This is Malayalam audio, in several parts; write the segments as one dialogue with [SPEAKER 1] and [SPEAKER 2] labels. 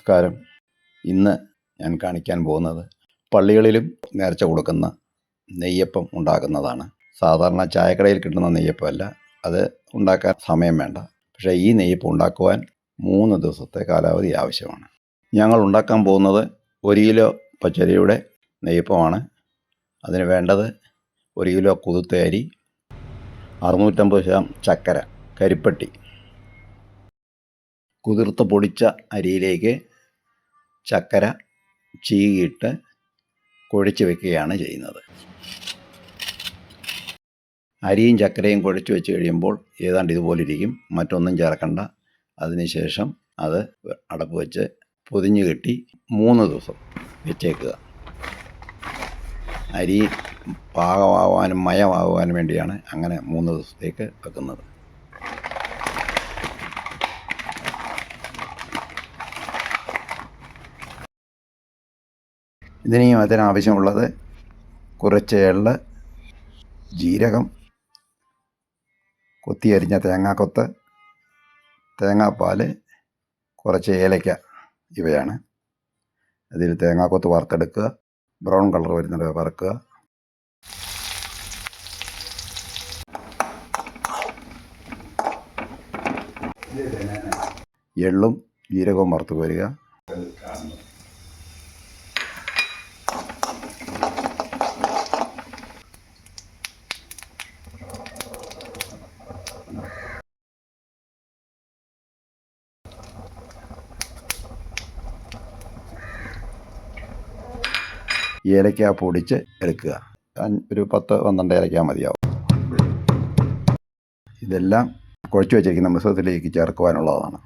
[SPEAKER 1] നമസ്കാരം. ഇന്ന് ഞാൻ കാണിക്കാൻ പോകുന്നത് പള്ളികളിലും നേർച്ച കൊടുക്കുന്ന നെയ്യപ്പം ഉണ്ടാക്കുന്നതാണ്. സാധാരണ ചായക്കടയിൽ കിട്ടുന്ന നെയ്യപ്പമല്ല. അത് ഉണ്ടാക്കാൻ സമയം വേണ്ട. പക്ഷേ ഈ നെയ്യപ്പം ഉണ്ടാക്കുവാൻ മൂന്ന് ദിവസത്തെ കാലാവധി ആവശ്യമാണ്. ഞങ്ങൾ ഉണ്ടാക്കാൻ പോകുന്നത് ഒരു കിലോ പച്ചരിയുടെ നെയ്യപ്പമാണ്. അതിന് വേണ്ടത് ഒരു കിലോ കുതിർത്ത അരി അറുന്നൂറ്റമ്പത് ശതം ചക്കര കരിപ്പട്ടി. കുതിർത്ത് പൊടിച്ച അരിയിലേക്ക് ചക്കര ചീകിയിട്ട് കുഴച്ച് വെക്കുകയാണ് ചെയ്യുന്നത്. അരിയും ചക്കരയും കുഴച്ച് വെച്ച് കഴിയുമ്പോൾ ഏതാണ്ട് ഇതുപോലെ ഇരിക്കും. മറ്റൊന്നും ചേർക്കണ്ട. അതിനുശേഷം അത് അടപ്പ് വെച്ച് പൊതിഞ്ഞ് കെട്ടി മൂന്ന് ദിവസം വെച്ചേക്കുക. അരി പാകമാവാനും മയമാകുവാനും വേണ്ടിയാണ് അങ്ങനെ മൂന്ന് ദിവസത്തേക്ക് വെക്കുന്നത്. ഇതിന് അതിനാവശ്യമുള്ളത് കുറച്ച് എള്ള് ജീരകം കൊത്തിയരിഞ്ഞ തേങ്ങാക്കൊത്ത് തേങ്ങാപ്പാൽ കുറച്ച് ഏലയ്ക്ക ഇവയാണ്. അതിൽ തേങ്ങാക്കൊത്ത് വറുത്തെടുക്കുക. ബ്രൗൺ കളർ വരുന്നത് വറുക്കുക. എള്ളും ജീരകവും വറുത്ത് കോരുക. ഏലക്ക പൊടിച്ച് എടുക്കുക. ഒരു പത്ത് പന്ത്രണ്ട് ഏലക്ക മതിയാവും. ഇതെല്ലാം കുഴച്ച് വെച്ചിരിക്കുന്ന മിശ്രിതത്തിലേക്ക് ചേർക്കുവാനുള്ളതാണ്.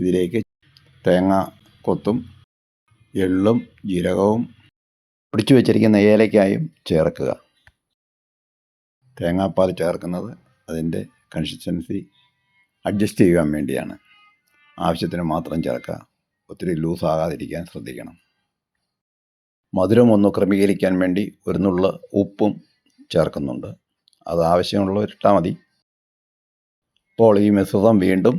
[SPEAKER 1] ഇതിലേക്ക് തേങ്ങ കൊത്തും എള്ളും ജീരകവും പൊടിച്ചു വെച്ചിരിക്കുന്ന ഏലക്കായും ചേർക്കുക. തേങ്ങാപ്പാൽ ചേർക്കുന്നത് അതിന്റെ കൺസിസ്റ്റൻസി അഡ്ജസ്റ്റ് ചെയ്യാൻ വേണ്ടിയാണ്. ആവശ്യത്തിന് മാത്രം ചേർക്കുക. ഒത്തിരി ലൂസ് ആകാതിരിക്കാൻ ശ്രദ്ധിക്കണം. മധുരം ഒന്ന് ക്രമീകരിക്കാൻ വേണ്ടി ഒരു നുള്ള ഉപ്പും ചേർക്കുന്നുണ്ട്. അത് ആവശ്യമുള്ളവർ ഇട്ടാൽ മതി. അപ്പോൾ ഈ മിശ്രിതം വീണ്ടും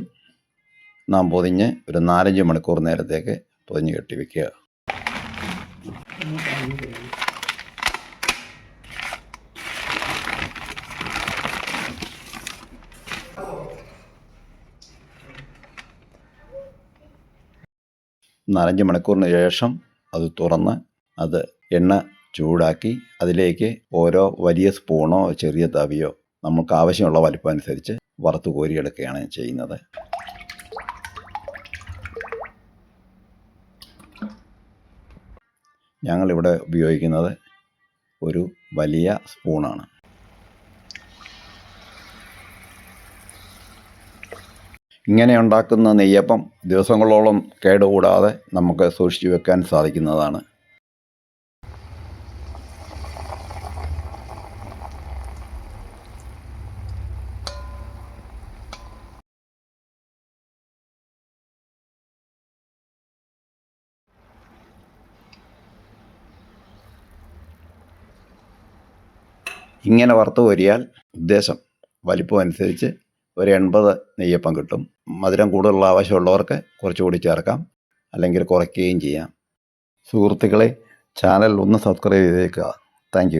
[SPEAKER 1] നാം പൊതിഞ്ഞ് ഒരു നാലഞ്ച് മണിക്കൂർ നേരത്തേക്ക് പൊതിഞ്ഞ് കെട്ടി വയ്ക്കുക നാലഞ്ച് മണിക്കൂറിന് ശേഷം അത് തുറന്ന് അത് എണ്ണ ചൂടാക്കി അതിലേക്ക് ഓരോ വലിയ സ്പൂണോ ചെറിയ തവിയോ നമുക്ക് ആവശ്യമുള്ള വലിപ്പം അനുസരിച്ച് വറുത്ത് കോരിയെടുക്കുകയാണ് ചെയ്യുന്നത്. ഞങ്ങളിവിടെ ഉപയോഗിക്കുന്നത് ഒരു വലിയ സ്പൂണാണ്. ഇങ്ങനെ ഉണ്ടാക്കുന്ന നെയ്യപ്പം ദിവസങ്ങളോളം കേടുകൂടാതെ നമുക്ക് സൂക്ഷിച്ചു വെക്കാൻ സാധിക്കുന്നതാണ്. ഇങ്ങനെ വറുത്തു കോരിയാൽ ഉദ്ദേശം വലിപ്പം അനുസരിച്ച് ഒരു എൺപത് നെയ്യപ്പം കിട്ടും. മധുരം കൂടുതലുള്ള ആവശ്യമുള്ളവർക്ക് കുറച്ചുകൂടി ചേർക്കാം. അല്ലെങ്കിൽ കുറയ്ക്കുകയും ചെയ്യാം. സുഹൃത്തുക്കളെ ചാനൽ ഒന്ന് സബ്സ്ക്രൈബ് ചെയ്തേക്കുക. താങ്ക്